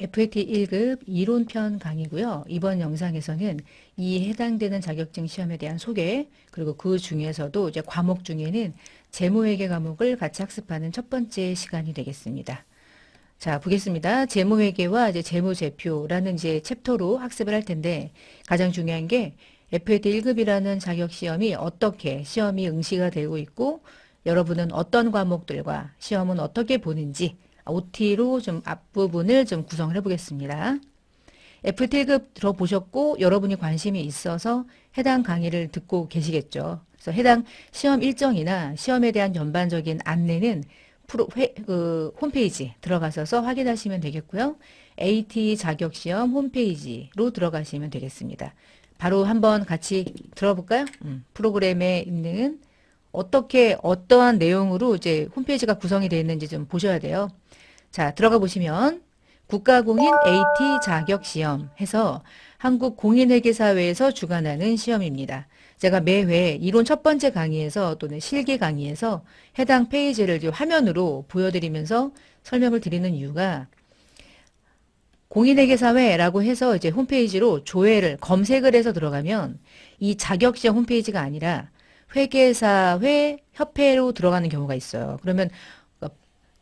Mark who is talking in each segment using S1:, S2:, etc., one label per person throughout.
S1: FAT 1급 이론편 강의고요. 이번 영상에서는 이 해당되는 자격증 시험에 대한 소개, 그리고 그 중에서도 이제 과목 중에는 재무회계 과목을 같이 학습하는 첫 번째 시간이 되겠습니다. 자, 보겠습니다. 재무회계와 이제 재무제표라는 이제 챕터로 학습을 할 텐데 가장 중요한 게 FAT 1급이라는 자격 시험이 어떻게 시험이 응시가 되고 있고 여러분은 어떤 과목들과 시험은 어떻게 보는지 OT로 좀 앞부분을 좀 구성을 해보겠습니다. FT1급 들어보셨고 여러분이 관심이 있어서 해당 강의를 듣고 계시겠죠. 그래서 해당 시험 일정이나 시험에 대한 전반적인 안내는 프로, 회, 그 홈페이지 들어가셔서 확인하시면 되겠고요. AT 자격시험 홈페이지로 들어가시면 되겠습니다. 바로 한번 같이 들어볼까요? 음, 프로그램에 있는 어떻게 어떠한 내용으로 이제 홈페이지가 구성이 되어 있는지 좀 보셔야 돼요. 자, 들어가 보시면 국가공인 AT 자격시험 해서 한국공인회계사회에서 주관하는 시험입니다. 제가 매회 이론 첫 번째 강의에서 또는 실기 강의에서 해당 페이지를 화면으로 보여드리면서 설명을 드리는 이유가 공인회계사회라고 해서 이제 홈페이지로 조회를 검색을 해서 들어가면 이 자격시험 홈페이지가 아니라 회계사회 협회로 들어가는 경우가 있어요. 그러면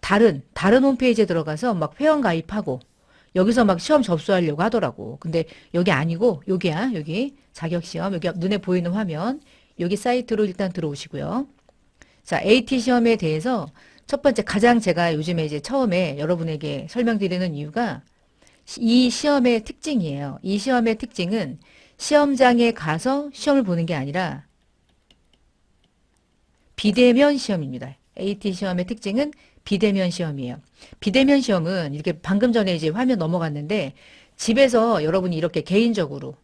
S1: 다른 다른 홈페이지에 들어가서 막 회원 가입하고 여기서 막 시험 접수하려고 하더라고. 근데 여기 아니고 여기야. 여기 자격 시험 여기 눈에 보이는 화면 여기 사이트로 일단 들어오시고요. 자, AT 시험에 대해서 첫 번째 가장 제가 요즘에 이제 처음에 여러분에게 설명드리는 이유가 이 시험의 특징이에요. 이 시험의 특징은 시험장에 가서 시험을 보는 게 아니라 비대면 시험입니다. AT 시험의 특징은 비대면 시험이에요. 비대면 시험은 이렇게 방금 전에 이제 화면 넘어갔는데 집에서 여러분이 이렇게 개인적으로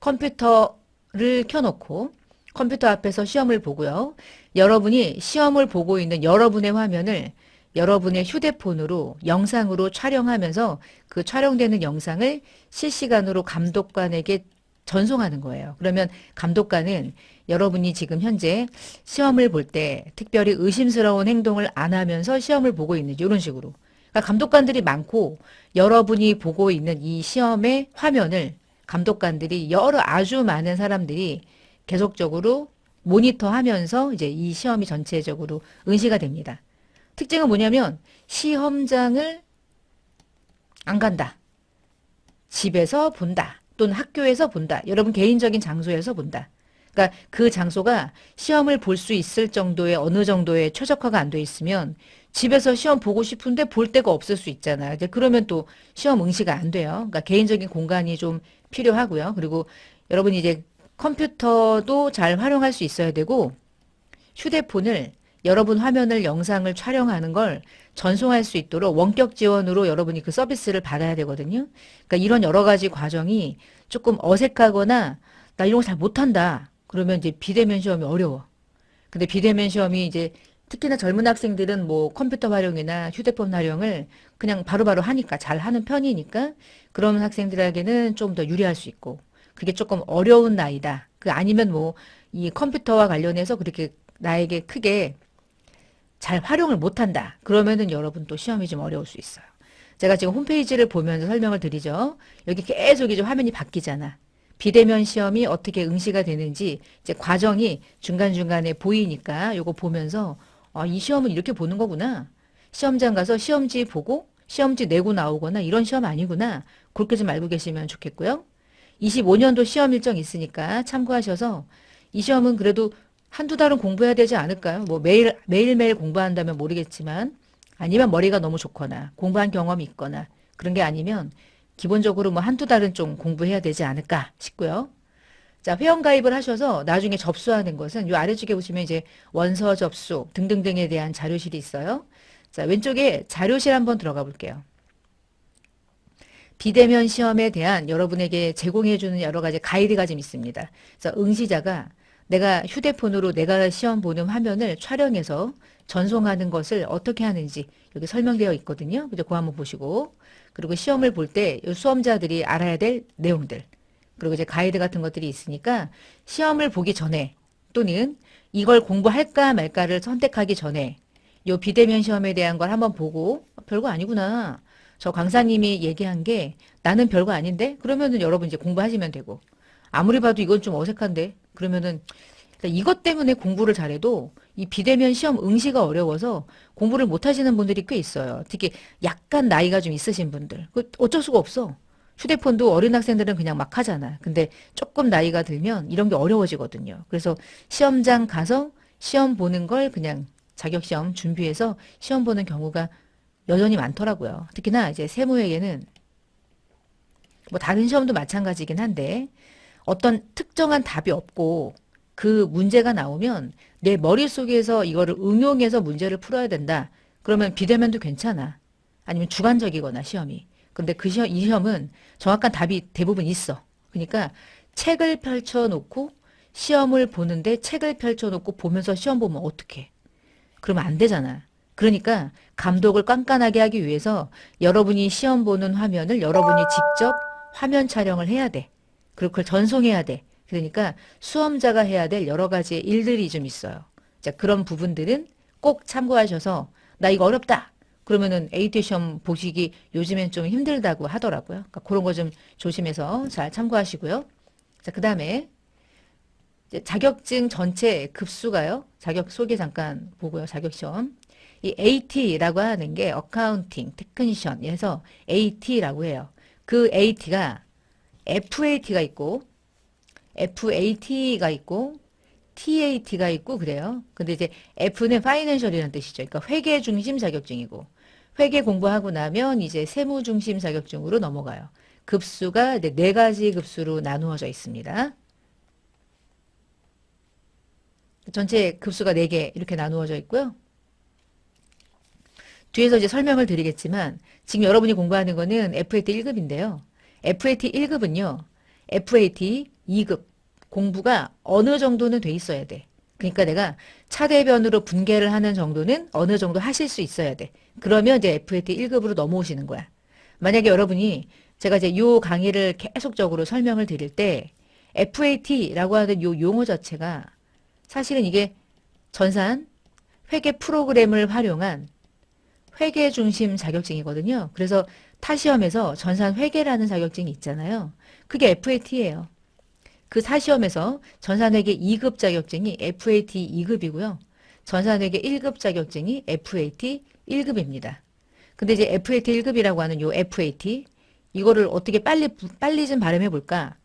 S1: 컴퓨터를 켜놓고 컴퓨터 앞에서 시험을 보고요. 여러분이 시험을 보고 있는 여러분의 화면을 여러분의 휴대폰으로 영상으로 촬영하면서 그 촬영되는 영상을 실시간으로 감독관에게 전송하는 거예요. 그러면 감독관은 여러분이 지금 현재 시험을 볼 때 특별히 의심스러운 행동을 안 하면서 시험을 보고 있는지 이런 식으로. 그러니까 감독관들이 많고 여러분이 보고 있는 이 시험의 화면을 감독관들이 여러 아주 많은 사람들이 계속적으로 모니터하면서 이제 이 시험이 전체적으로 응시가 됩니다. 특징은 뭐냐면 시험장을 안 간다. 집에서 본다. 또는 학교에서 본다. 여러분 개인적인 장소에서 본다. 그러니까 그 장소가 시험을 볼 수 있을 정도의 어느 정도의 최적화가 안 돼 있으면 집에서 시험 보고 싶은데 볼 데가 없을 수 있잖아요. 그러면 또 시험 응시가 안 돼요. 그러니까 개인적인 공간이 좀 필요하고요. 그리고 여러분이 이제 컴퓨터도 잘 활용할 수 있어야 되고 휴대폰을 여러분 화면을 영상을 촬영하는 걸 전송할 수 있도록 원격 지원으로 여러분이 그 서비스를 받아야 되거든요. 그러니까 이런 여러 가지 과정이 조금 어색하거나 나 이런 거 잘 못한다. 그러면 이제 비대면 시험이 어려워. 근데 비대면 시험이 이제 특히나 젊은 학생들은 뭐 컴퓨터 활용이나 휴대폰 활용을 그냥 바로바로 하니까 잘 하는 편이니까 그런 학생들에게는 좀 더 유리할 수 있고 그게 조금 어려운 나이다. 그 아니면 뭐 이 컴퓨터와 관련해서 그렇게 나에게 크게 잘 활용을 못한다. 그러면은 여러분 또 시험이 좀 어려울 수 있어요. 제가 지금 홈페이지를 보면서 설명을 드리죠. 여기 계속 이제 화면이 바뀌잖아. 비대면 시험이 어떻게 응시가 되는지 이제 과정이 중간중간에 보이니까 요거 보면서 아, 이 시험은 이렇게 보는 거구나. 시험장 가서 시험지 보고 시험지 내고 나오거나 이런 시험 아니구나. 그렇게 좀 알고 계시면 좋겠고요. 25년도 시험 일정 있으니까 참고하셔서 이 시험은 그래도 한두 달은 공부해야 되지 않을까요? 뭐 매일, 매일매일 공부한다면 모르겠지만 아니면 머리가 너무 좋거나 공부한 경험이 있거나 그런 게 아니면 기본적으로 뭐 한두 달은 좀 공부해야 되지 않을까 싶고요. 자, 회원 가입을 하셔서 나중에 접수하는 것은 이 아래쪽에 보시면 이제 원서 접수 등등등에 대한 자료실이 있어요. 자, 왼쪽에 자료실 한번 들어가 볼게요. 비대면 시험에 대한 여러분에게 제공해주는 여러 가지 가이드가 좀 있습니다. 그래서 응시자가 내가 휴대폰으로 내가 시험 보는 화면을 촬영해서 전송하는 것을 어떻게 하는지 여기 설명되어 있거든요. 그죠? 그거 한번 보시고. 그리고 시험을 볼 때 수험자들이 알아야 될 내용들. 그리고 이제 가이드 같은 것들이 있으니까 시험을 보기 전에 또는 이걸 공부할까 말까를 선택하기 전에 요 비대면 시험에 대한 걸 한번 보고 별거 아니구나. 저 강사님이 얘기한 게 나는 별거 아닌데? 그러면은 여러분 이제 공부하시면 되고. 아무리 봐도 이건 좀 어색한데? 그러면은 그러니까 이것 때문에 공부를 잘해도 이 비대면 시험 응시가 어려워서 공부를 못 하시는 분들이 꽤 있어요. 특히 약간 나이가 좀 있으신 분들. 그 어쩔 수가 없어. 휴대폰도 어린 학생들은 그냥 막 하잖아. 근데 조금 나이가 들면 이런 게 어려워지거든요. 그래서 시험장 가서 시험 보는 걸 그냥 자격시험 준비해서 시험 보는 경우가 여전히 많더라고요. 특히나 이제 세무에게는 뭐 다른 시험도 마찬가지긴 한데 어떤 특정한 답이 없고 그 문제가 나오면 내 머릿속에서 이거를 응용해서 문제를 풀어야 된다. 그러면 비대면도 괜찮아. 아니면 주관적이거나 시험이. 근데 그 시험, 이 시험은 정확한 답이 대부분 있어. 그러니까 책을 펼쳐놓고 시험을 보는데 책을 펼쳐놓고 보면서 시험 보면 어떡해. 그러면 안 되잖아. 그러니까 감독을 깐깐하게 하기 위해서 여러분이 시험 보는 화면을 여러분이 직접 화면 촬영을 해야 돼. 그리고 그걸 전송해야 돼. 그러니까 수험자가 해야 될 여러 가지 일들이 좀 있어요. 자, 그런 부분들은 꼭 참고하셔서 나 이거 어렵다. 그러면은 AT 시험 보시기 요즘엔 좀 힘들다고 하더라고요. 그러니까 그런 거 좀 조심해서 잘 참고하시고요. 자, 그다음에 자격증 전체 급수가요. 자격 소개 잠깐 보고요. 자격 시험. 이 AT라고 하는 게 어카운팅 테크니션에서 AT라고 해요. 그 AT가 FAT가 있고 FAT가 있고 TAT가 있고 그래요. 근데 이제 F는 파이낸셜이라는 뜻이죠. 그러니까 회계 중심 자격증이고 회계 공부하고 나면 이제 세무 중심 자격증으로 넘어가요. 급수가 네 가지 급수로 나누어져 있습니다. 전체 급수가 4개 이렇게 나누어져 있고요. 뒤에서 이제 설명을 드리겠지만 지금 여러분이 공부하는 거는 FAT 1급인데요. FAT 1급은요. FAT 2급 공부가 어느 정도는 돼 있어야 돼. 그러니까 내가 차대변으로 분계를 하는 정도는 어느 정도 하실 수 있어야 돼. 그러면 이제 FAT 1급으로 넘어오시는 거야. 만약에 여러분이 제가 이제 요 강의를 계속적으로 설명을 드릴 때 FAT라고 하는 요 용어 자체가 사실은 이게 전산 회계 프로그램을 활용한 회계 중심 자격증이거든요. 그래서 타시험에서 전산 회계라는 자격증이 있잖아요. 그게 FAT예요. 그 사시험에서 전산 회계 2급 자격증이 FAT 2급이고요. 전산 회계 1급 자격증이 FAT 1급입니다. 근데 이제 FAT 1급이라고 하는 요 FAT 이거를 어떻게 빨리 빨리 좀 발음해 볼까?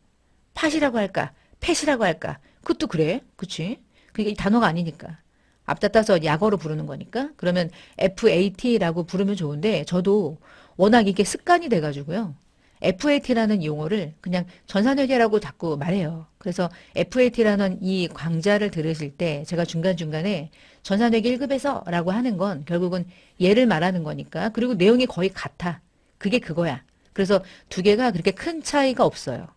S1: 팟이라고 할까? 팻이라고 할까? 그것도 그래. 그치? 그게 단어가 아니니까. 앞다 따서 약어로 부르는 거니까. 그러면 FAT라고 부르면 좋은데 저도 워낙 이게 습관이 돼가지고요. FAT라는 용어를 그냥 전산회계라고 자꾸 말해요. 그래서 FAT라는 이 강좌를 들으실 때 제가 중간중간에 전산회계 1급에서 라고 하는 건 결국은 얘를 말하는 거니까. 그리고 내용이 거의 같아. 그게 그거야. 그래서 두 개가 그렇게 큰 차이가 없어요.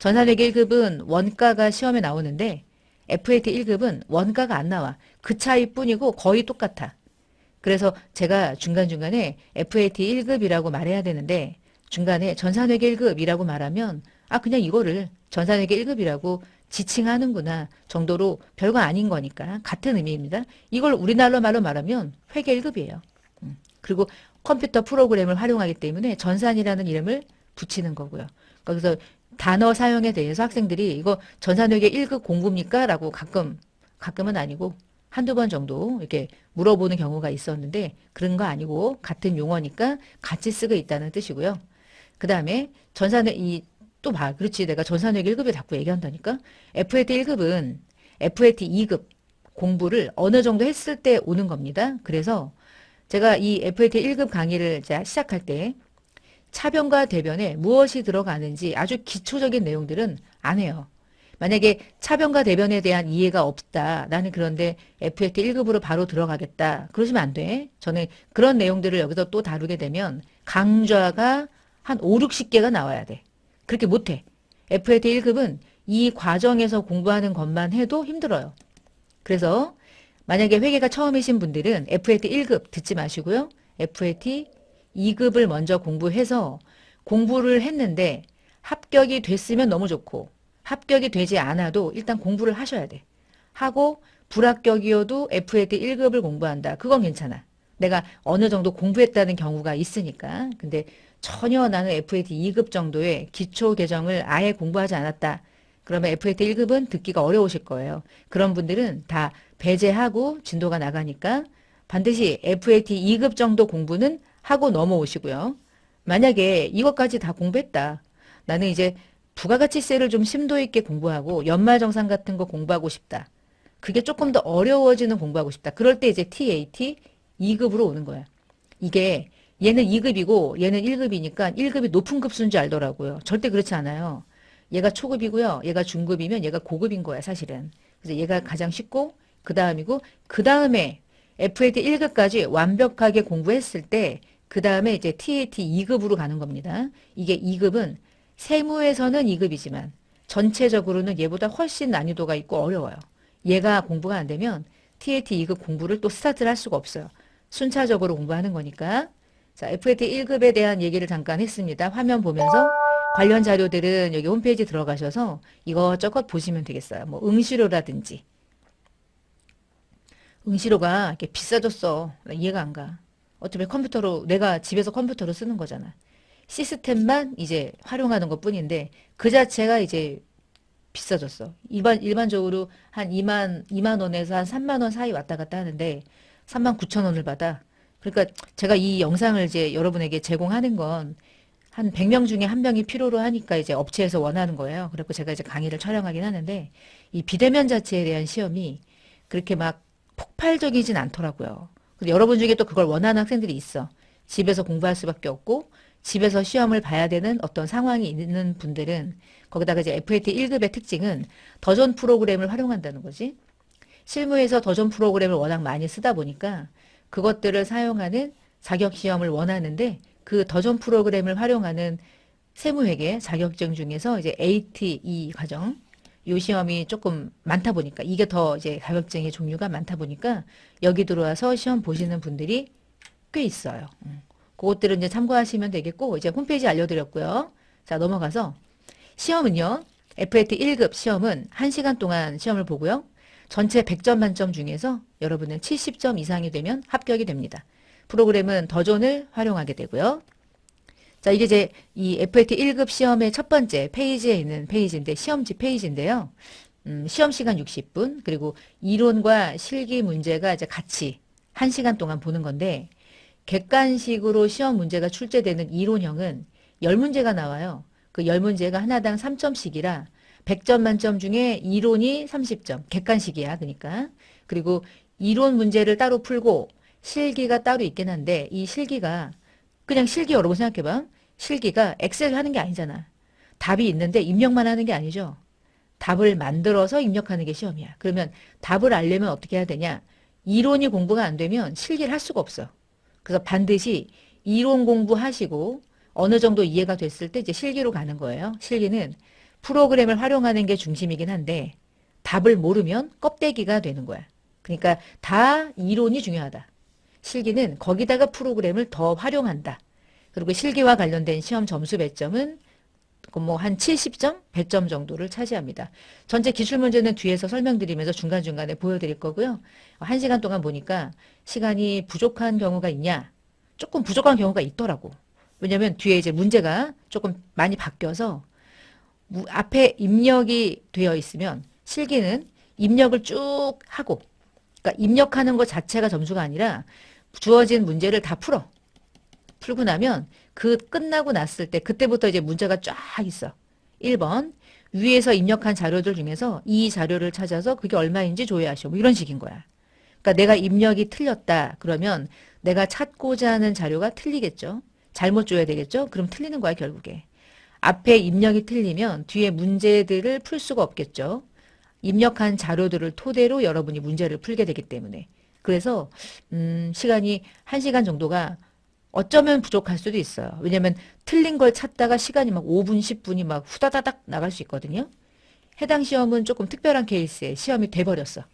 S1: 전산회계 1급은 원가가 시험에 나오는데 FAT 1급은 원가가 안 나와. 그 차이뿐이고 거의 똑같아. 그래서 제가 중간중간에 FAT 1급이라고 말해야 되는데 중간에 전산회계 1급이라고 말하면 아 그냥 이거를 전산회계 1급이라고 지칭하는구나 정도로 별거 아닌 거니까 같은 의미입니다. 이걸 우리나라 말로 말하면 회계 1급이에요. 음. 그리고 컴퓨터 프로그램을 활용하기 때문에 전산이라는 이름을 붙이는 거고요. 거기서 단어 사용에 대해서 학생들이 이거 전산회계 1급 공부입니까? 라고 가끔, 가끔은 아니고 한두 번 정도 이렇게 물어보는 경우가 있었는데 그런 거 아니고 같은 용어니까 같이 쓰고 있다는 뜻이고요. 그 다음에 전산회, 이, 또 봐. 그렇지. 내가 전산회계 1급에 자꾸 얘기한다니까? FAT 1급은 FAT 2급 공부를 어느 정도 했을 때 오는 겁니다. 그래서 제가 이 FAT 1급 강의를 시작할 때 차변과 대변에 무엇이 들어가는지 아주 기초적인 내용들은 안 해요. 만약에 차변과 대변에 대한 이해가 없다. 나는 그런데 FAT 1급으로 바로 들어가겠다. 그러시면 안 돼. 저는 그런 내용들을 여기서 또 다루게 되면 강좌가 한 5, 60개가 나와야 돼. 그렇게 못해. FAT 1급은 이 과정에서 공부하는 것만 해도 힘들어요. 그래서 만약에 회계가 처음이신 분들은 FAT 1급 듣지 마시고요. FAT 2급을 먼저 공부해서 공부를 했는데 합격이 됐으면 너무 좋고 합격이 되지 않아도 일단 공부를 하셔야 돼. 하고 불합격이어도 FAT 1급을 공부한다. 그건 괜찮아. 내가 어느 정도 공부했다는 경우가 있으니까. 근데 전혀 나는 FAT 2급 정도의 기초 계정을 아예 공부하지 않았다. 그러면 FAT 1급은 듣기가 어려우실 거예요. 그런 분들은 다 배제하고 진도가 나가니까 반드시 FAT 2급 정도 공부는 하고 넘어오시고요. 만약에 이것까지 다 공부했다. 나는 이제 부가가치세를 좀 심도 있게 공부하고 연말정산 같은 거 공부하고 싶다. 그게 조금 더 어려워지는 공부하고 싶다. 그럴 때 이제 TAT 2급으로 오는 거야. 이게 얘는 2급이고 얘는 1급이니까 1급이 높은 급수인 줄 알더라고요. 절대 그렇지 않아요. 얘가 초급이고요. 얘가 중급이면 얘가 고급인 거야, 사실은. 그래서 얘가 가장 쉽고 그 다음이고 그 다음에 FAT 1급까지 완벽하게 공부했을 때 그 다음에 이제 TAT 2급으로 가는 겁니다. 이게 2급은 세무에서는 2급이지만 전체적으로는 얘보다 훨씬 난이도가 있고 어려워요. 얘가 공부가 안 되면 TAT 2급 공부를 또 스타트를 할 수가 없어요. 순차적으로 공부하는 거니까. 자, FAT 1급에 대한 얘기를 잠깐 했습니다. 화면 보면서 관련 자료들은 여기 홈페이지 들어가셔서 이것저것 보시면 되겠어요. 뭐 응시료라든지. 응시료가 이렇게 비싸졌어. 나 이해가 안 가. 어차피 컴퓨터로 내가 집에서 컴퓨터로 쓰는 거잖아. 시스템만 이제 활용하는 것 뿐인데 그 자체가 이제 비싸졌어. 일반 일반적으로 한 2만 2만 원에서 한 3만 원 사이 왔다 갔다 하는데 3만 9천 원을 받아. 그러니까 제가 이 영상을 이제 여러분에게 제공하는 건 한 100명 중에 한 명이 필요로 하니까 이제 업체에서 원하는 거예요. 그래서 제가 이제 강의를 촬영하긴 하는데 이 비대면 자체에 대한 시험이 그렇게 막 폭발적이진 않더라고요. 근데 여러분 중에 또 그걸 원하는 학생들이 있어. 집에서 공부할 수밖에 없고 집에서 시험을 봐야 되는 어떤 상황이 있는 분들은 거기다가 이제 FAT 1급의 특징은 더전 프로그램을 활용한다는 거지. 실무에서 더전 프로그램을 워낙 많이 쓰다 보니까 그것들을 사용하는 자격 시험을 원하는데 그 더전 프로그램을 활용하는 세무회계 자격증 중에서 이제 ATE 과정 요 시험이 조금 많다 보니까 이게 더 이제 자격증의 종류가 많다 보니까 여기 들어와서 시험 보시는 분들이 꽤 있어요. 음. 그것들은 이제 참고하시면 되겠고 이제 홈페이지 알려드렸고요. 자 넘어가서 시험은요. FAT 1급 시험은 1시간 동안 시험을 보고요. 전체 100점 만점 중에서 여러분은 70점 이상이 되면 합격이 됩니다. 프로그램은 더존을 활용하게 되고요. 자, 이게 이제 이 FAT 1급 시험의 첫 번째 페이지에 있는 페이지인데 시험지 페이지인데요. 음, 시험 시간 60분 그리고 이론과 실기 문제가 이제 같이 1시간 동안 보는 건데 객관식으로 시험 문제가 출제되는 이론형은 10문제가 나와요. 그 10문제가 하나당 3점씩이라 100점 만점 중에 이론이 30점, 객관식이야. 그러니까. 그리고 이론 문제를 따로 풀고 실기가 따로 있긴 한데 이 실기가 그냥 실기 여러분 생각해봐. 실기가 엑셀 하는 게 아니잖아. 답이 있는데 입력만 하는 게 아니죠. 답을 만들어서 입력하는 게 시험이야. 그러면 답을 알려면 어떻게 해야 되냐? 이론이 공부가 안 되면 실기를 할 수가 없어. 그래서 반드시 이론 공부하시고 어느 정도 이해가 됐을 때 이제 실기로 가는 거예요. 실기는 프로그램을 활용하는 게 중심이긴 한데 답을 모르면 껍데기가 되는 거야. 그러니까 다 이론이 중요하다. 실기는 거기다가 프로그램을 더 활용한다. 그리고 실기와 관련된 시험 점수 배점은 뭐한 70점, 100점 정도를 차지합니다. 전체 기출 문제는 뒤에서 설명드리면서 중간중간에 보여드릴 거고요. 한 시간 동안 보니까 시간이 부족한 경우가 있냐? 조금 부족한 경우가 있더라고. 왜냐면 뒤에 이제 문제가 조금 많이 바뀌어서 앞에 입력이 되어 있으면 실기는 입력을 쭉 하고 그러니까 입력하는 것 자체가 점수가 아니라 주어진 문제를 다 풀어. 풀고 나면 그 끝나고 났을 때 그때부터 이제 문제가 쫙 있어. 1번 위에서 입력한 자료들 중에서 이 자료를 찾아서 그게 얼마인지 조회하시오. 뭐 이런 식인 거야. 그러니까 내가 입력이 틀렸다. 그러면 내가 찾고자 하는 자료가 틀리겠죠. 잘못 줘야 되겠죠. 그럼 틀리는 거야 결국에. 앞에 입력이 틀리면 뒤에 문제들을 풀 수가 없겠죠. 입력한 자료들을 토대로 여러분이 문제를 풀게 되기 때문에. 그래서 음, 시간이 1시간 정도가 어쩌면 부족할 수도 있어요. 왜냐면 틀린 걸 찾다가 시간이 막 5분, 10분이 막 후다다닥 나갈 수 있거든요. 해당 시험은 조금 특별한 케이스에 시험이 돼버렸어.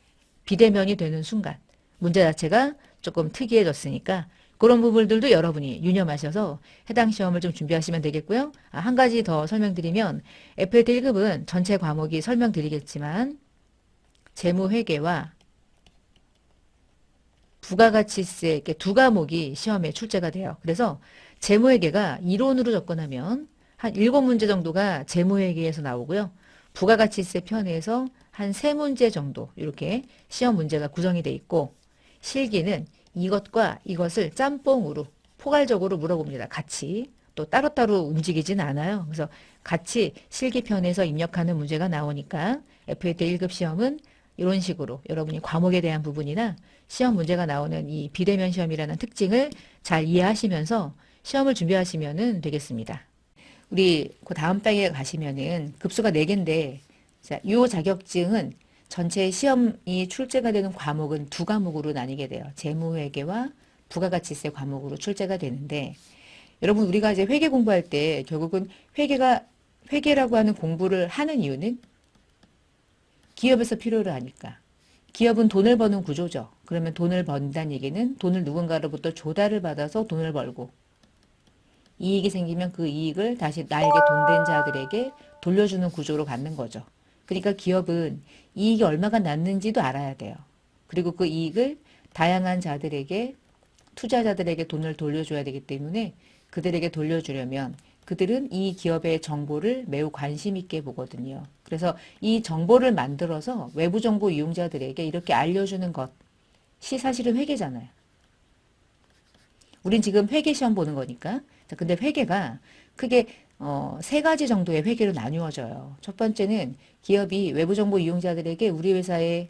S1: 비대면이 되는 순간. 문제 자체가 조금 특이해졌으니까 그런 부분들도 여러분이 유념하셔서 해당 시험을 좀 준비하시면 되겠고요. 아, 한 가지 더 설명드리면 FAT 1급은 전체 과목이 설명드리겠지만 재무회계와 부가가치세 두 과목이 시험에 출제가 돼요. 그래서 재무회계가 이론으로 접근하면 한 일곱 문제 정도가 재무회계에서 나오고요. 부가가치세 편에서 한세 문제 정도 이렇게 시험 문제가 구성이 돼 있고 실기는 이것과 이것을 짬뽕으로 포괄적으로 물어봅니다. 같이 또 따로따로 움직이진 않아요. 그래서 같이 실기편에서 입력하는 문제가 나오니까 FAT 1급 시험은 이런 식으로 여러분이 과목에 대한 부분이나 시험 문제가 나오는 이 비대면 시험이라는 특징을 잘 이해하시면서 시험을 준비하시면 되겠습니다. 우리 그 다음 단계에 가시면은 급수가 4개인데 자, 요 자격증은 전체 시험이 출제가 되는 과목은 두 과목으로 나뉘게 돼요. 재무회계와 부가가치세 과목으로 출제가 되는데 여러분 우리가 이제 회계 공부할 때 결국은 회계가 회계라고 하는 공부를 하는 이유는 기업에서 필요로 하니까. 기업은 돈을 버는 구조죠. 그러면 돈을 번다는 얘기는 돈을 누군가로부터 조달을 받아서 돈을 벌고 이익이 생기면 그 이익을 다시 나에게 돈 된 자들에게 돌려주는 구조로 갖는 거죠. 그러니까 기업은 이익이 얼마가 났는지도 알아야 돼요. 그리고 그 이익을 다양한 자들에게 투자자들에게 돈을 돌려줘야 되기 때문에 그들에게 돌려주려면 그들은 이 기업의 정보를 매우 관심 있게 보거든요. 그래서 이 정보를 만들어서 외부 정보 이용자들에게 이렇게 알려주는 것이 사실은 회계잖아요. 우린 지금 회계 시험 보는 거니까. 자, 근데 회계가 크게 어, 세 가지 정도의 회계로 나누어져요. 첫 번째는 기업이 외부 정보 이용자들에게 우리 회사의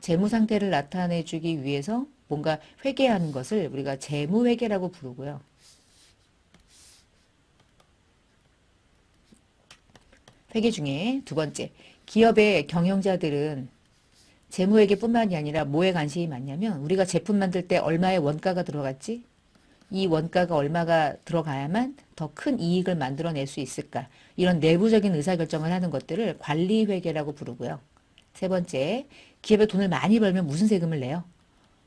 S1: 재무 상태를 나타내 주기 위해서 뭔가 회계하는 것을 우리가 재무 회계라고 부르고요. 회계 중에 두 번째, 기업의 경영자들은 재무회계뿐만이 아니라 뭐에 관심이 많냐면 우리가 제품 만들 때 얼마의 원가가 들어갔지? 이 원가가 얼마가 들어가야만 더 큰 이익을 만들어낼 수 있을까? 이런 내부적인 의사결정을 하는 것들을 관리회계라고 부르고요. 세 번째, 기업에 돈을 많이 벌면 무슨 세금을 내요?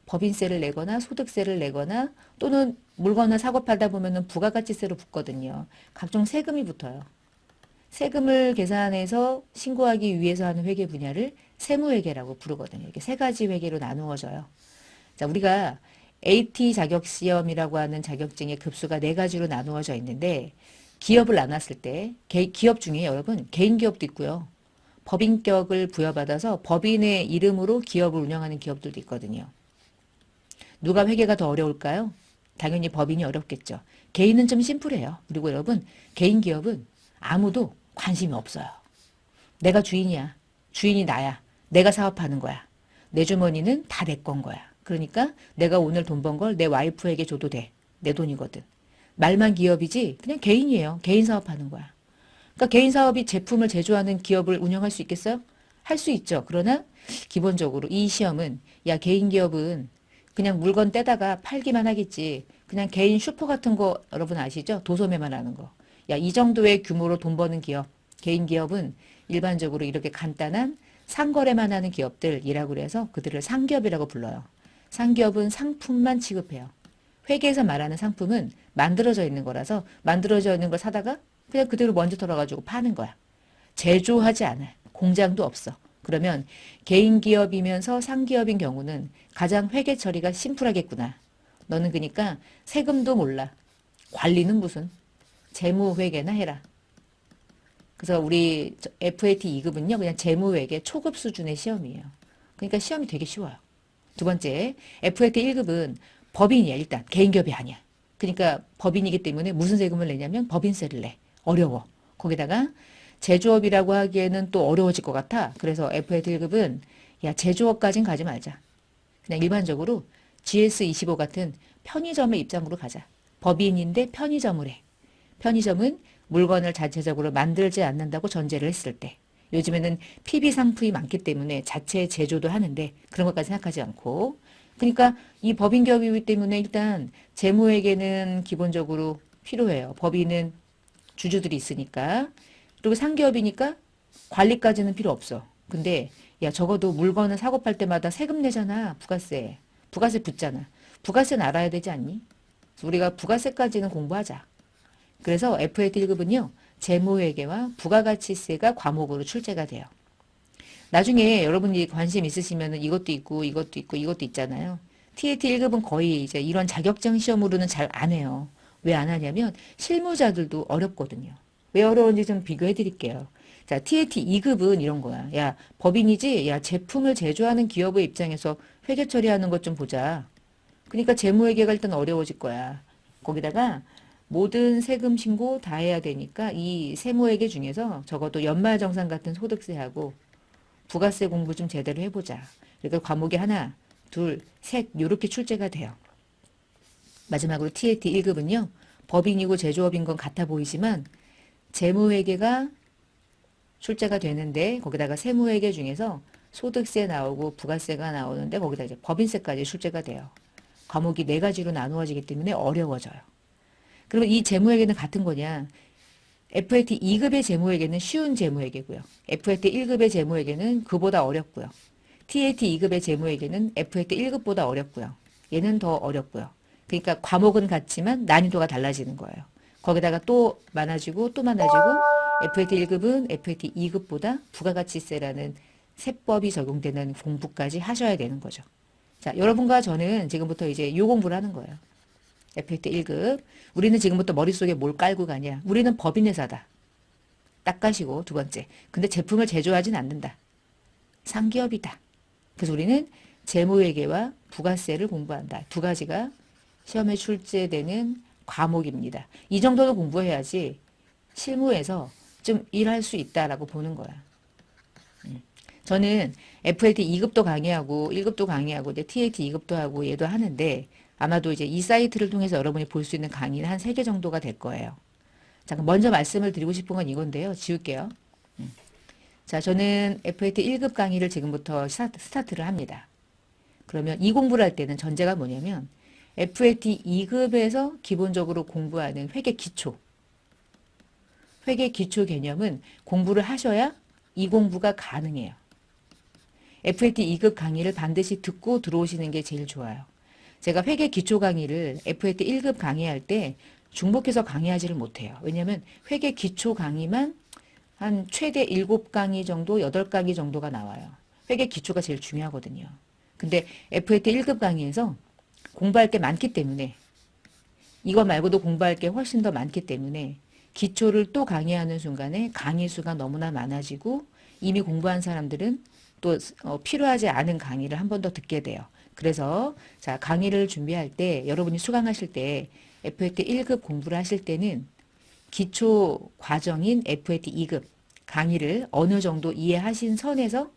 S1: 법인세를 내거나 소득세를 내거나 또는 물건을 사고 팔다 보면 은 부가가치세로 붙거든요. 각종 세금이 붙어요. 세금을 계산해서 신고하기 위해서 하는 회계 분야를 세무회계라고 부르거든요. 이렇게 세 가지 회계로 나누어져요. 자, 우리가 AT 자격 시험이라고 하는 자격증의 급수가 네 가지로 나누어져 있는데 기업을 나눴을 때 개- 기업 중에 여러분 개인 기업도 있고요. 법인격을 부여받아서 법인의 이름으로 기업을 운영하는 기업들도 있거든요. 누가 회계가 더 어려울까요? 당연히 법인이 어렵겠죠. 개인은 좀 심플해요. 그리고 여러분 개인 기업은 아무도 관심이 없어요. 내가 주인이야. 주인이 나야. 내가 사업하는 거야. 내 주머니는 다 내 건 거야. 그러니까 내가 오늘 돈 번 걸 내 와이프에게 줘도 돼. 내 돈이거든. 말만 기업이지 그냥 개인이에요. 개인 사업하는 거야. 그러니까 개인 사업이 제품을 제조하는 기업을 운영할 수 있겠어요? 할 수 있죠. 그러나 기본적으로 이 시험은 야 개인 기업은 그냥 물건 떼다가 팔기만 하겠지. 그냥 개인 슈퍼 같은 거 여러분 아시죠? 도소매만 하는 거. 야, 이 정도의 규모로 돈 버는 기업, 개인 기업은 일반적으로 이렇게 간단한 상거래만 하는 기업들이라고 그래서 그들을 상기업이라고 불러요. 상기업은 상품만 취급해요. 회계에서 말하는 상품은 만들어져 있는 거라서 만들어져 있는 걸 사다가 그냥 그대로 먼저 털어가지고 파는 거야. 제조하지 않아요. 공장도 없어. 그러면 개인 기업이면서 상기업인 경우는 가장 회계 처리가 심플하겠구나. 너는 그러니까 세금도 몰라. 관리는 무슨 재무회계나 해라. 그래서 우리 FAT 2급은요, 그냥 재무회계 초급 수준의 시험이에요. 그러니까 시험이 되게 쉬워요. 두 번째, FAT 1급은 법인이야, 일단. 개인기업이 아니야. 그러니까 법인이기 때문에 무슨 세금을 내냐면 법인세를 내. 어려워. 거기다가 제조업이라고 하기에는 또 어려워질 것 같아. 그래서 FAT 1급은 야, 제조업까진 가지 말자. 그냥 일반적으로 GS25 같은 편의점의 입장으로 가자. 법인인데 편의점을 해. 편의점은 물건을 자체적으로 만들지 않는다고 전제를 했을 때 요즘에는 PB 상품이 많기 때문에 자체 제조도 하는데 그런 것까지 생각하지 않고 그러니까 이 법인 기업이기 때문에 일단 재무회계는 기본적으로 필요해요. 법인은 주주들이 있으니까 그리고 상기업이니까 관리까지는 필요 없어. 근데 야 적어도 물건을 사고 팔 때마다 세금 내잖아 부가세 부가세 붙잖아 부가세는 알아야 되지 않니? 우리가 부가세까지는 공부하자. 그래서 FAT 1급은요, 재무회계와 부가가치세가 과목으로 출제가 돼요. 나중에 여러분이 관심 있으시면 이것도 있고, 이것도 있고, 이것도 있잖아요. TAT 1급은 거의 이제 이런 자격증 시험으로는 잘 안 해요. 왜 안 하냐면 실무자들도 어렵거든요. 왜 어려운지 좀 비교해 드릴게요. 자, TAT 2급은 이런 거야. 야, 법인이지? 야, 제품을 제조하는 기업의 입장에서 회계 처리하는 것 좀 보자. 그러니까 재무회계가 일단 어려워질 거야. 거기다가 모든 세금 신고 다 해야 되니까 이 세무회계 중에서 적어도 연말정산 같은 소득세하고 부가세 공부 좀 제대로 해보자. 그러니까 과목이 하나, 둘, 셋 요렇게 출제가 돼요. 마지막으로 TAT 1급은요. 법인이고 제조업인 건 같아 보이지만 재무회계가 출제가 되는데 거기다가 세무회계 중에서 소득세 나오고 부가세가 나오는데 거기다 이제 법인세까지 출제가 돼요. 과목이 네 가지로 나누어지기 때문에 어려워져요. 그러면 이 재무회계는 같은 거냐? FAT 2급의 재무회계는 쉬운 재무회계고요. FAT 1급의 재무회계는 그보다 어렵고요. TAT 2급의 재무회계는 FAT 1급보다 어렵고요. 얘는 더 어렵고요. 그러니까 과목은 같지만 난이도가 달라지는 거예요. 거기다가 또 많아지고 또 많아지고 FAT 1급은 FAT 2급보다 부가가치세라는 세법이 적용되는 공부까지 하셔야 되는 거죠. 자, 여러분과 저는 지금부터 이제 요 공부를 하는 거예요. FAT 1급. 우리는 지금부터 머릿속에 뭘 깔고 가냐. 우리는 법인 회사다. 딱 가시고 두 번째. 근데 제품을 제조하진 않는다. 상기업이다. 그래서 우리는 재무회계와 부가세를 공부한다. 두 가지가 시험에 출제되는 과목입니다. 이 정도도 공부해야지 실무에서 좀 일할 수 있다라고 보는 거야. 음. 저는 FLT 2급도 강의하고 1급도 강의하고 TAT 2급도 하고 얘도 하는데 아마도 이제 이 사이트를 통해서 여러분이 볼 수 있는 강의는 한 3개 정도가 될 거예요. 자, 그럼 먼저 말씀을 드리고 싶은 건 이건데요. 지울게요. 음. 자, 저는 FAT 1급 강의를 지금부터 스타트 를 합니다. 그러면 이 공부를 할 때는 전제가 뭐냐면 FAT 2급에서 기본적으로 공부하는 회계 기초. 회계 기초 개념은 공부를 하셔야 이 공부가 가능해요. FAT 2급 강의를 반드시 듣고 들어오시는 게 제일 좋아요. 제가 회계 기초 강의를 FAT 1급 강의할 때 중복해서 강의하지를 못해요. 왜냐하면 회계 기초 강의만 한 최대 7강의 정도, 8강의 정도가 나와요. 회계 기초가 제일 중요하거든요. 근데 FAT 1급 강의에서 공부할 게 많기 때문에 이거 말고도 공부할 게 훨씬 더 많기 때문에 기초를 또 강의하는 순간에 강의 수가 너무나 많아지고 이미 공부한 사람들은 또 어, 필요하지 않은 강의를 한 번 더 듣게 돼요. 그래서 자 강의를 준비할 때 여러분이 수강하실 때 FAT 1급 공부를 하실 때는 기초 과정인 FAT 2급 강의를 어느 정도 이해하신 선에서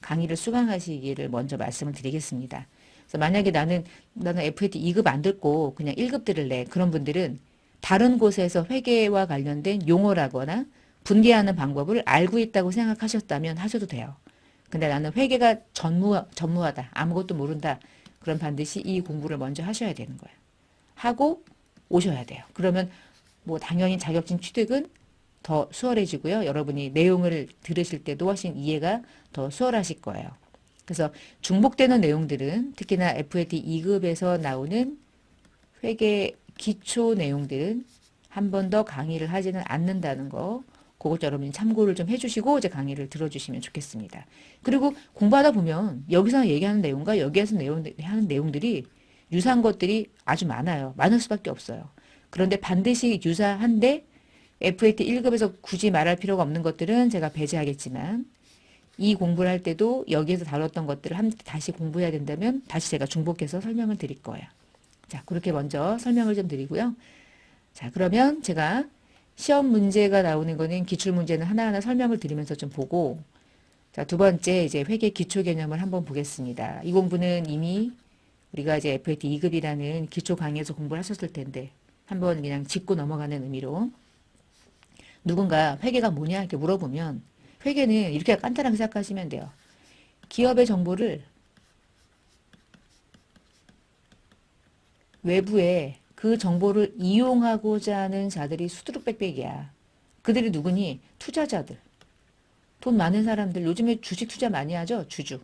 S1: 강의를 수강하시기를 먼저 말씀을 드리겠습니다. 그래서 만약에 나는 나는 FAT 2급 안 듣고 그냥 1급 들을래 그런 분들은 다른 곳에서 회계와 관련된 용어라거나 분계하는 방법을 알고 있다고 생각하셨다면 하셔도 돼요. 근데 나는 회계가 전무, 전무하다. 아무것도 모른다. 그럼 반드시 이 공부를 먼저 하셔야 되는 거예요. 하고 오셔야 돼요. 그러면 뭐 당연히 자격증 취득은 더 수월해지고요. 여러분이 내용을 들으실 때도 훨씬 이해가 더 수월하실 거예요. 그래서 중복되는 내용들은 특히나 FAT 2급에서 나오는 회계 기초 내용들은 한 번 더 강의를 하지는 않는다는 거 그것 여러분이 참고를 좀 해주시고 이제 강의를 들어주시면 좋겠습니다. 그리고 공부하다 보면 여기서 얘기하는 내용과 여기에서 내용, 하는 내용들이 유사한 것들이 아주 많아요. 많을 수밖에 없어요. 그런데 반드시 유사한데 FAT 1급에서 굳이 말할 필요가 없는 것들은 제가 배제하겠지만 이 공부를 할 때도 여기에서 다뤘던 것들을 한 다시 공부해야 된다면 다시 제가 중복해서 설명을 드릴 거예요. 자, 그렇게 먼저 설명을 좀 드리고요. 자, 그러면 제가 시험 문제가 나오는 거는 기출 문제는 하나하나 설명을 드리면서 좀 보고 자, 두 번째 이제 회계 기초 개념을 한번 보겠습니다. 이 공부는 이미 우리가 이제 FAT 2급이라는 기초 강의에서 공부를 하셨을 텐데 한번 그냥 짚고 넘어가는 의미로 누군가 회계가 뭐냐 이렇게 물어보면 회계는 이렇게 간단하게 생각하시면 돼요. 기업의 정보를 외부에 그 정보를 이용하고자 하는 자들이 수두룩빽빽이야. 그들이 누구니? 투자자들. 돈 많은 사람들. 요즘에 주식 투자 많이 하죠? 주주.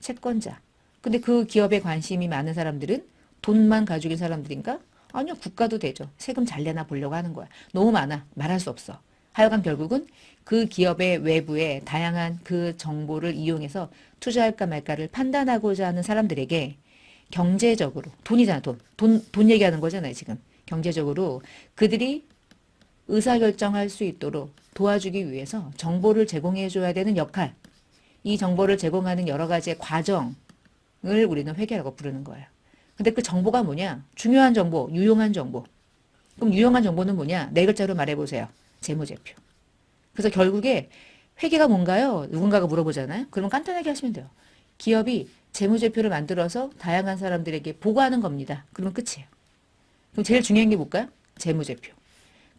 S1: 채권자. 근데 그 기업에 관심이 많은 사람들은 돈만 가지고 있는 사람들인가? 아니요. 국가도 되죠. 세금 잘 내나 보려고 하는 거야. 너무 많아. 말할 수 없어. 하여간 결국은 그 기업의 외부에 다양한 그 정보를 이용해서 투자할까 말까를 판단하고자 하는 사람들에게 경제적으로 돈이잖아 돈. 돈, 돈 얘기하는 거잖아요 지금. 경제적으로 그들이 의사결정할 수 있도록 도와주기 위해서 정보를 제공해 줘야 되는 역할. 이 정보를 제공하는 여러 가지의 과정을 우리는 회계라고 부르는 거예요. 근데 그 정보가 뭐냐? 중요한 정보, 유용한 정보. 그럼 유용한 정보는 뭐냐? 네 글자로 말해보세요. 재무제표. 그래서 결국에 회계가 뭔가요? 누군가가 물어보잖아요. 그러면 간단하게 하시면 돼요. 기업이 재무제표를 만들어서 다양한 사람들에게 보고하는 겁니다. 그러면 끝이에요. 그럼 제일 중요한 게 뭘까요? 재무제표.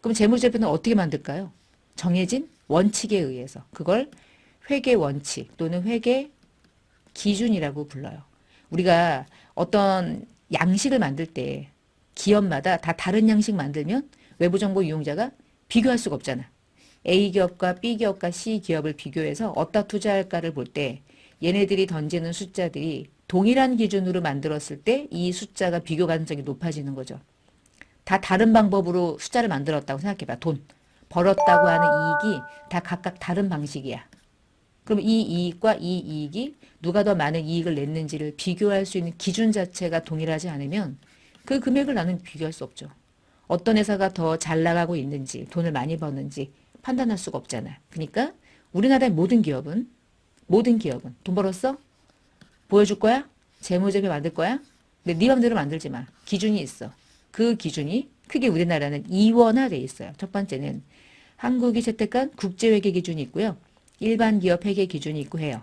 S1: 그럼 재무제표는 어떻게 만들까요? 정해진 원칙에 의해서. 그걸 회계 원칙 또는 회계 기준이라고 불러요. 우리가 어떤 양식을 만들 때 기업마다 다 다른 양식 만들면 외부 정보 이용자가 비교할 수가 없잖아. A 기업과 B 기업과 C 기업을 비교해서 어디다 투자할까를 볼때 얘네들이 던지는 숫자들이 동일한 기준으로 만들었을 때 이 숫자가 비교 가능성이 높아지는 거죠. 다 다른 방법으로 숫자를 만들었다고 생각해봐. 돈. 벌었다고 하는 이익이 다 각각 다른 방식이야. 그럼 이 이익과 이 이익이 누가 더 많은 이익을 냈는지를 비교할 수 있는 기준 자체가 동일하지 않으면 그 금액을 나는 비교할 수 없죠. 어떤 회사가 더 잘 나가고 있는지, 돈을 많이 버는지 판단할 수가 없잖아. 그러니까 우리나라의 모든 기업은, 모든 기업은 돈 벌었어? 보여줄 거야? 재무제표 만들 거야? 근데 네 맘대로 만들지 마. 기준이 있어. 그 기준이 크게 우리나라는 이원화돼 있어요. 첫 번째는 한국이 채택한 국제회계 기준이 있고요. 일반 기업 회계 기준이 있고 해요.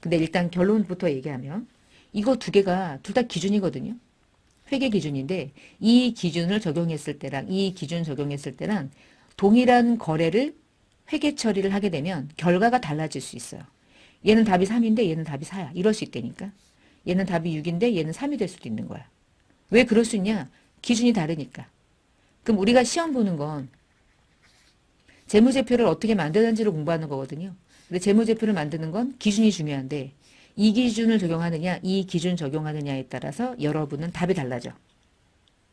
S1: 근데 일단 결론부터 얘기하면 이거 두 개가 둘 다 기준이거든요. 회계 기준인데 이 기준을 적용했을 때랑 이 기준 적용했을 때랑 동일한 거래를 회계 처리를 하게 되면 결과가 달라질 수 있어요. 얘는 답이 3인데 얘는 답이 4야. 이럴 수 있다니까. 얘는 답이 6인데 얘는 3이 될 수도 있는 거야. 왜 그럴 수 있냐? 기준이 다르니까. 그럼 우리가 시험 보는 건 재무제표를 어떻게 만드는지를 공부하는 거거든요. 근데 재무제표를 만드는 건 기준이 중요한데 이 기준을 적용하느냐, 이 기준 적용하느냐에 따라서 여러분은 답이 달라져.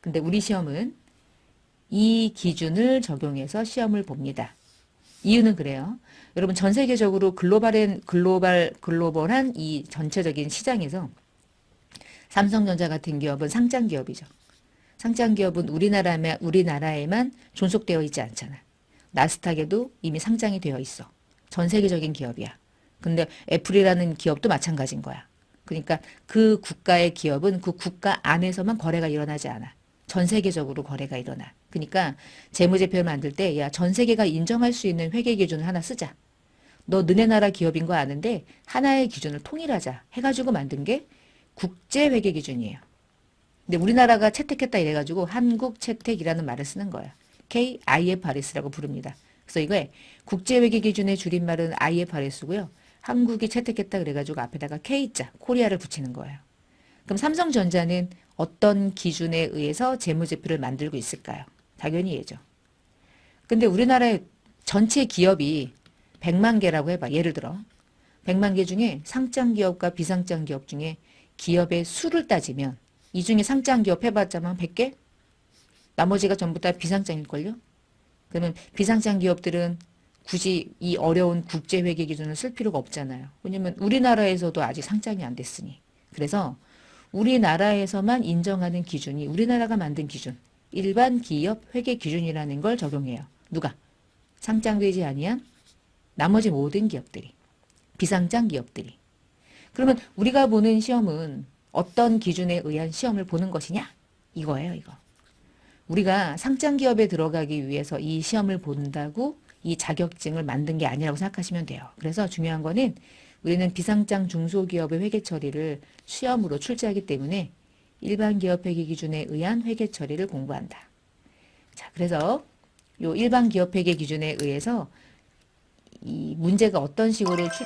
S1: 근데 우리 시험은 이 기준을 적용해서 시험을 봅니다. 이유는 그래요. 여러분 전 세계적으로 글로벌한 글로벌 글로벌한 이 전체적인 시장에서 삼성전자 같은 기업은 상장 기업이죠. 상장 기업은 우리나라에 우리나라에만 존속되어 있지 않잖아. 나스닥에도 이미 상장이 되어 있어. 전 세계적인 기업이야. 근데 애플이라는 기업도 마찬가지인 거야. 그러니까 그 국가의 기업은 그 국가 안에서만 거래가 일어나지 않아. 전 세계적으로 거래가 일어나. 그러니까 재무제표를 만들 때, 야, 전 세계가 인정할 수 있는 회계 기준을 하나 쓰자. 너 너네 나라 기업인 거 아는데 하나의 기준을 통일하자. 해가지고 만든 게 국제 회계 기준이에요. 근데 우리나라가 채택했다 이래가지고 한국 채택이라는 말을 쓰는 거야. KIFRS라고 부릅니다. 그래서 이거에 국제회계 기준의 줄임말은 IFRS고요. 한국이 채택했다 그래가지고 앞에다가 K자, 코리아를 붙이는 거예요. 그럼 삼성전자는 어떤 기준에 의해서 재무제표를 만들고 있을까요? 당연히 얘죠. 근데 우리나라의 전체 기업이 100만 개라고 해봐. 예를 들어. 100만 개 중에 상장 기업과 비상장 기업 중에 기업의 수를 따지면 이 중에 상장 기업 해봤자만 100개? 나머지가 전부 다 비상장일걸요? 그러면 비상장 기업들은 굳이 이 어려운 국제회계 기준을 쓸 필요가 없잖아요. 왜냐면 우리나라에서도 아직 상장이 안 됐으니. 그래서 우리나라에서만 인정하는 기준이 우리나라가 만든 기준, 일반 기업 회계 기준이라는 걸 적용해요. 누가? 상장되지 아니한 나머지 모든 기업들이. 비상장 기업들이. 그러면 우리가 보는 시험은 어떤 기준에 의한 시험을 보는 것이냐? 이거예요, 이거. 우리가 상장 기업에 들어가기 위해서 이 시험을 본다고 이 자격증을 만든 게 아니라고 생각하시면 돼요. 그래서 중요한 거는 우리는 비상장 중소기업의 회계 처리를 시험으로 출제하기 때문에 일반 기업 회계 기준에 의한 회계 처리를 공부한다. 자, 그래서 요 일반 기업 회계 기준에 의해서 이 문제가 어떤 식으로 출